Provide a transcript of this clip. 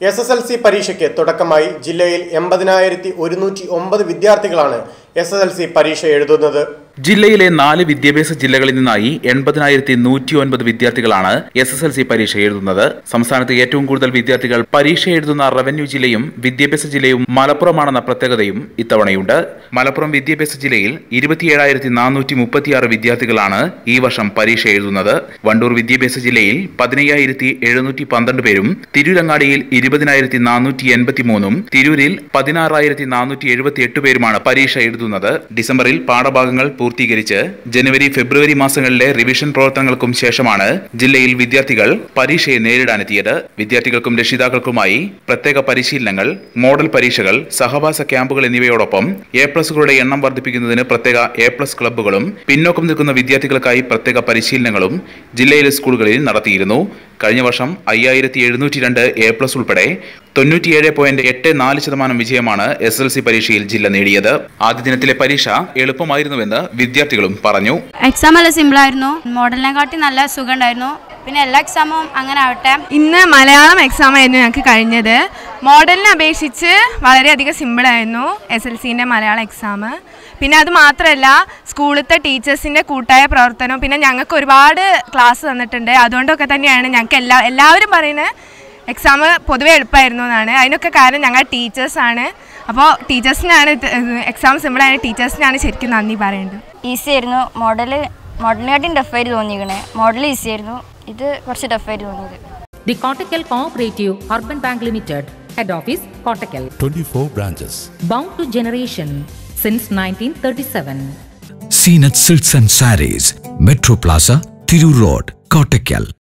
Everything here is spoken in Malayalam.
എസ് എസ് എൽ സി പരീക്ഷയ്ക്ക് തുടക്കമായി ജില്ലയിൽ എൺപതിനായിരത്തി ഒരുന്നൂറ്റി ഒമ്പത് വിദ്യാർത്ഥികളാണ് എസ് എസ് എൽ സി പരീക്ഷ എഴുതുന്നത്. ജില്ലയിലെ നാല് വിദ്യാഭ്യാസ ജില്ലകളിൽ നിന്നായി എൺപതിനായിരത്തി നൂറ്റി ഒൻപത് വിദ്യാർത്ഥികളാണ് എസ് എസ് എൽ സി പരീക്ഷ എഴുതുന്നത്. സംസ്ഥാനത്ത് ഏറ്റവും കൂടുതൽ വിദ്യാർത്ഥികൾ പരീക്ഷ എഴുതുന്ന റവന്യൂ ജില്ലയും വിദ്യാഭ്യാസ ജില്ലയും മലപ്പുറമാണെന്ന പ്രത്യേകതയും ഇത്തവണയുണ്ട്. മലപ്പുറം വിദ്യാഭ്യാസ ജില്ലയിൽ ഇരുപത്തിയേഴായിരത്തി നാനൂറ്റി മുപ്പത്തിയാറ് വിദ്യാർത്ഥികളാണ് ഈ വർഷം പരീക്ഷ എഴുതുന്നത്. വണ്ടൂർ വിദ്യാഭ്യാസ ജില്ലയിൽ പതിനയ്യായിരത്തി എഴുന്നൂറ്റി പന്ത്രണ്ട് പേരും തിരൂരങ്ങാടിയിൽ ഇരുപതിനായിരത്തി നാനൂറ്റി എൺപത്തി മൂന്നും തിരൂരിൽ പതിനാറായിരത്തി നാനൂറ്റി എഴുപത്തി എട്ട് പേരുമാണ് പരീക്ഷ എഴുതുന്നത്. ഡിസംബറിൽ പാഠഭാഗങ്ങൾ പൂർത്തീകരിച്ച് ജനുവരി ഫെബ്രുവരി മാസങ്ങളിലെ റിവിഷൻ പ്രവർത്തനങ്ങൾക്കും ശേഷമാണ് ജില്ലയിൽ വിദ്യാർത്ഥികൾ പരീക്ഷയെ നേരിടാനെത്തിയത്. വിദ്യാർത്ഥികൾക്കും രക്ഷിതാക്കൾക്കുമായി പ്രത്യേക പരിശീലനങ്ങൾ മോഡൽ പരീക്ഷകൾ സഹവാസ ക്യാമ്പുകൾ എന്നിവയോടൊപ്പം എ പ്ലസുകളുടെ എണ്ണം വർദ്ധിപ്പിക്കുന്നതിന് പ്രത്യേക എ പ്ലസ് ക്ലബ്ബുകളും പിന്നോക്കം നിൽക്കുന്ന വിദ്യാർത്ഥികൾക്കായി പ്രത്യേക പരിശീലനങ്ങളും ജില്ലയിലെ സ്കൂളുകളിൽ നടത്തിയിരുന്നു. കഴിഞ്ഞ വർഷം അയ്യായിരത്തി എഴുന്നൂറ്റി രണ്ട് എ പ്ലസ് ഉൾപ്പെടെ തൊണ്ണൂറ്റിയേഴ് പോയിന്റ് എട്ട് നാല് ശതമാനം വിജയമാണ് എസ് എൽ സി പരീക്ഷയിൽ ജില്ല നേടിയത്. ആദ്യ ദിനത്തിലെ പരീക്ഷ എളുപ്പമായിരുന്നുവെന്ന് വിദ്യാർത്ഥികളും പറഞ്ഞു. എക്സാം നല്ല സിമ്പിൾ ആയിരുന്നു. മോഡലിനെ കാട്ടി നല്ല സുഖം ഉണ്ടായിരുന്നു. പിന്നെ എല്ലാ എക്സാമും അങ്ങനെ ആവട്ടെ. ഇന്ന് മലയാളം എക്സാം ആയിരുന്നു ഞങ്ങൾക്ക് കഴിഞ്ഞത്. മോഡലിനെ അപേക്ഷിച്ച് വളരെയധികം സിമ്പിളായിരുന്നു എസ് എൽ സിന്റെ മലയാളം എക്സാം പിന്നെ അത് മാത്രമല്ല സ്കൂളിലത്തെ ടീച്ചേഴ്സിന്റെ കൂട്ടായ പ്രവർത്തനവും പിന്നെ ഞങ്ങൾക്ക് ഒരുപാട് ക്ലാസ് തന്നിട്ടുണ്ട്. അതുകൊണ്ടൊക്കെ തന്നെയാണ് ഞങ്ങൾക്ക് എല്ലാ എല്ലാവരും പറയുന്നത് എക്സാം പൊതുവെ എളുപ്പമായിരുന്നു എന്നാണ്. അതിനൊക്കെ കാരണം ഞങ്ങൾ ടീച്ചേഴ്സാണ് അപ്പോൾ ടീച്ചേഴ്സിനാണ് എക്സാം സിമ്പിളായ ടീച്ചേഴ്സിനാണ് ശരിക്കും നന്ദി പറയേണ്ടത്. ഈസി ആയിരുന്നു. മോഡൽ മോഡലിനെക്കാട്ടും ടഫായിട്ട് തോന്നിയിരിക്കണേ മോഡൽ ഈസി ആയിരുന്നു. ഇത് കുറച്ച് ടഫായിട്ട് തോന്നിയത്. The Kottakkal cooperative urban bank limited head office Kottakkal branches bound to generation since Seenath silks and sarees Metro Plaza Tirur road Kottakkal